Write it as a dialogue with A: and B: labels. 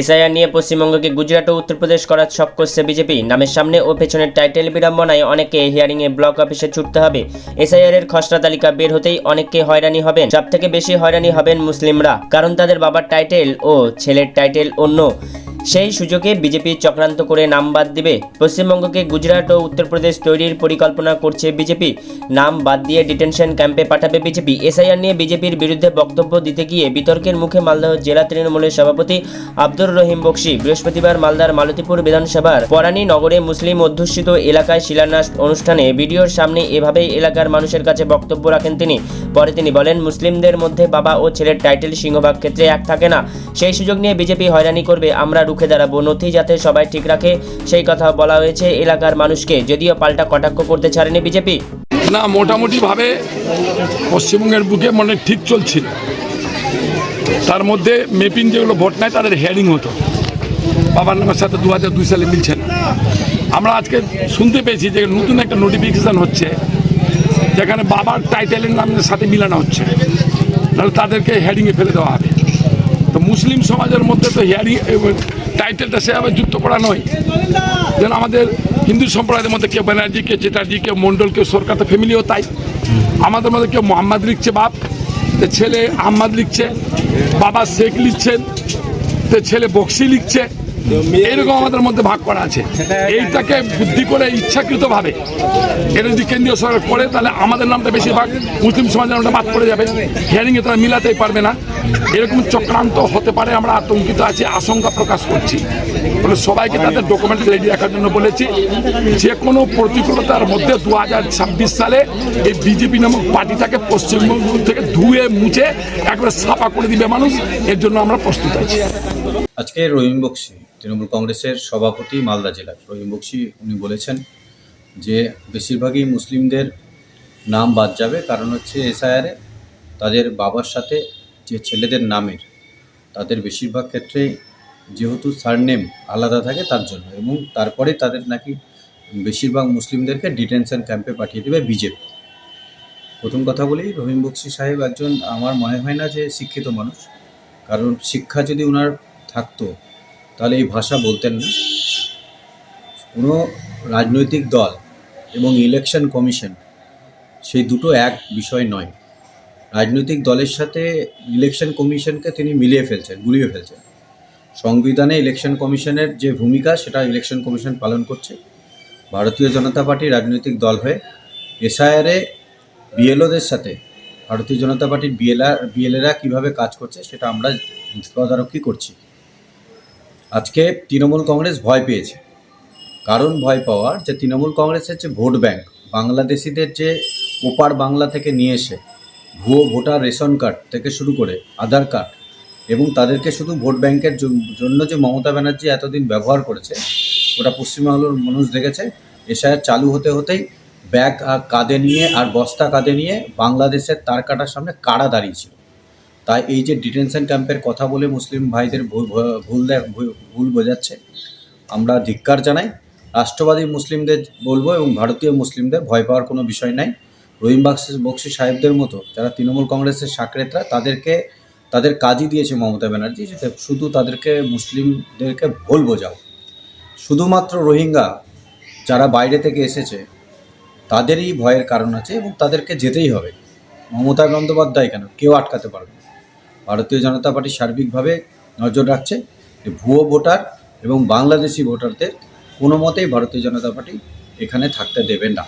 A: SIR নিয়ে পশ্চিমবঙ্গকে গুজরাট ও উত্তরপ্রদেশ করার ছক করছে বিজেপি। নামের সামনে ও পেছনের টাইটেল বিড়ম্বনায় অনেককে হিয়ারিংয়ে ব্লক অফিসে ছুটতে হবে। এসআইআর এর খসড়া তালিকা বের হতেই অনেককে হয়রানি হবেন। সব থেকে বেশি হয়রানি হবেন মুসলিমরা, কারণ তাদের বাবার টাইটেল ও ছেলের টাইটেল অন্য। সেই সুযোগে বিজেপি চক্রান্ত করে নাম বাদ দিবে। পশ্চিমবঙ্গকে গুজরাট ও উত্তরপ্রদেশ তৈরির পরিকল্পনা করছে বিজেপি। নাম বাদ দিয়ে ডিটেনশন ক্যাম্পে পাঠাবে বিজেপি। এসআইআর নিয়ে বিজেপির বিরুদ্ধে বক্তব্য দিতে গিয়ে বিতর্কের মুখে মালদহ জেলা তৃণমূলের সভাপতি আব্দুর রহিম বক্সি বৃহস্পতিবার মালদার মালতীপুর বিধানসভার পরানী নগরে মুসলিম অধ্যুষিত এলাকায় শিলান্যাস অনুষ্ঠানে ভিডিওর সামনে এভাবেই এলাকার মানুষের কাছে বক্তব্য রাখেন তিনি। পরে তিনি বলেন, মুসলিমদের মধ্যে বাবা ও ছেলের টাইটেল সিংহভাগ ক্ষেত্রে এক থাকে না। সেই সুযোগ নিয়ে বিজেপি হয়রানি করবে আমরা রুখে দাঁড়াবো নথি যাতে সবাই ঠিক রাখে, সেই কথা বলা হয়েছে এলাকার মানুষকে। যদিও পাল্টা কটাক্ষ করতে ছাড়েনি বিজেপি।
B: না, মোটামুটিভাবে পশ্চিমবঙ্গের বুকে মনে ঠিক চলছিল। তার মধ্যে মেপিং যেগুলো ভোট নেয়, তাদের হেয়ারিং হতো। বাবার নামের সাথে দু হাজার দুই সালে মিলছে না। আমরা আজকে শুনতে পেয়েছি যে নতুন একটা নোটিফিকেশান হচ্ছে, যেখানে বাবার টাইটেলের নামের সাথে মিলানো হচ্ছে। তাহলে তাদেরকে হেয়ারিংয়ে ফেলে দেওয়া হবে। তো মুসলিম সমাজের মধ্যে তো হেয়ারিং টাইটেলটা সেভাবে যুক্ত করা নয়। যেন আমাদের হিন্দু সম্প্রদায়ের মধ্যে কেউ ব্যানার্জি, কেউ চেটার্জি কেউ মণ্ডল, কেউ সরকার, তো ফ্যামিলিও তাই। আমাদের মধ্যে কেউ মোহাম্মদ লিখছে বাপ, তো ছেলে আহম্মদ লিখছে, বাবা শেখ লিখছেন, তো ছেলে বক্সি লিখছে। এইরকম আমাদের মধ্যে ভাগ করা আছে। এইটাকে বুদ্ধি করে ইচ্ছাকৃতভাবে এটা যদি কেন্দ্রীয় সরকার করে, তাহলে আমাদের নামটা বেশিরভাগ মুসলিম সমাজের নামটা বাদ পড়ে যাবে। হিয়ারিংয়ে তারা মিলাতেই পারবে না। এরকম চক্রান্ত হতে পারে, আমরা আতঙ্কিত আছি, আশঙ্কা প্রকাশ করছি। ফলে সবাইকে তাদের ডকুমেন্ট রেডি রাখার জন্য বলেছি যে কোনো প্রতিকূলতার মধ্যে দু হাজার ছাব্বিশ সালে এই বিজেপি নামক পার্টিটাকে পশ্চিমবঙ্গ থেকে ধুয়ে মুছে একবারে সাফা করে দিবে মানুষ, এর জন্য আমরা প্রস্তুত আছি।
C: আজকে রহিম বক্সি, তৃণমূল কংগ্রেসের সভাপতি মালদা জেলার। রহিম বক্সি, উনি বলেছেন যে বেশিরভাগই মুসলিমদের নাম বাদ যাবে, কারণ হচ্ছে এসআইআরে তাদের বাবার সাথে যে ছেলেদের নামের, তাদের বেশিরভাগ ক্ষেত্রে যেহেতু সারনেম আলাদা থাকে তার জন্য এবং তারপরে তাদের নাকি বেশিরভাগ মুসলিমদেরকে ডিটেনশন ক্যাম্পে পাঠিয়ে দেবে বিজেপি। প্রথম কথা বলি, রহিম বক্সি সাহেব একজন, আমার মনে হয় না যে শিক্ষিত মানুষ। কারণ শিক্ষা যদি ওনার থাকতো, তাহলে এই ভাষা বলতেন না। কোনো রাজনৈতিক দল এবং ইলেকশন কমিশন সেই দুটো এক বিষয় নয়। রাজনৈতিক দলের সাথে ইলেকশন কমিশনকে তিনি মিলিয়ে ফেলছেন, গুলিয়ে ফেলছেন। সংবিধানে ইলেকশন কমিশনের যে ভূমিকা, সেটা ইলেকশন কমিশন পালন করছে। ভারতীয় জনতা পার্টি রাজনৈতিক দল হয়ে এসআইআরে বিএলওদের সাথে ভারতীয় জনতা পার্টির বিএলআর, বিএলএরা কীভাবে কাজ করছে, সেটা আমরা তদারকি করছি। আজকে তৃণমূল কংগ্রেস ভয় পেয়েছে। কারণ ভয় পাওয়ার যে তৃণমূল কংগ্রেসের যে ভোট ব্যাংক, বাংলাদেশিদের যে ওপার বাংলা থেকে নিয়ে এসে ভুয়ো ভোটার রেশন কার্ড থেকে শুরু করে আধার কার্ড এবং তাদেরকে শুধু ভোট ব্যাংকের জন্য যে মমতা ব্যানার্জি এতদিন ব্যবহার করেছে, ওটা পশ্চিমবাংলার মানুষ দেখেছে। এসআইআর চালু হতে হতেই ব্যাগ আর কাঁধে নিয়ে আর বস্তা কাঁধে নিয়ে বাংলাদেশের তার কাটার সামনে কারা দাঁড়িয়েছিল। তাই এই যে ডিটেনশন ক্যাম্পের কথা বলে মুসলিম ভাইদের ভুল- ভুল দেখ- ভুল- ভুল বোঝাচ্ছে, আমরা ধিক্কার জানাই। রাষ্ট্রবাদী মুসলিমদের বলব এবং ভারতীয় মুসলিমদের ভয় পাওয়ার কোনো বিষয় নাই। রহিম বাক্সি বক্সি সাহেবদের মতো যারা তৃণমূল কংগ্রেসের সাকরেতরা, তাদেরকে, তাদের কাজই দিয়েছে মমতা ব্যানার্জি, যে শুধু তাদেরকে মুসলিমদেরকে ভুল বোঝাও। শুধুমাত্র রোহিঙ্গা যারা বাইরে থেকে এসেছে, তাদেরই ভয়ের কারণ আছে এবং তাদেরকে যেতেই হবে। মমতা বন্দ্যোপাধ্যায় কেন? কেউ আটকাতে পারবে ভারতীয় জনতা পার্টি সার্বিকভাবে নজর রাখছে যে ভুয়ো ভোটার এবং বাংলাদেশি ভোটারদের কোনো মতেই ভারতীয় জনতা পার্টি এখানে থাকতে দেবে না।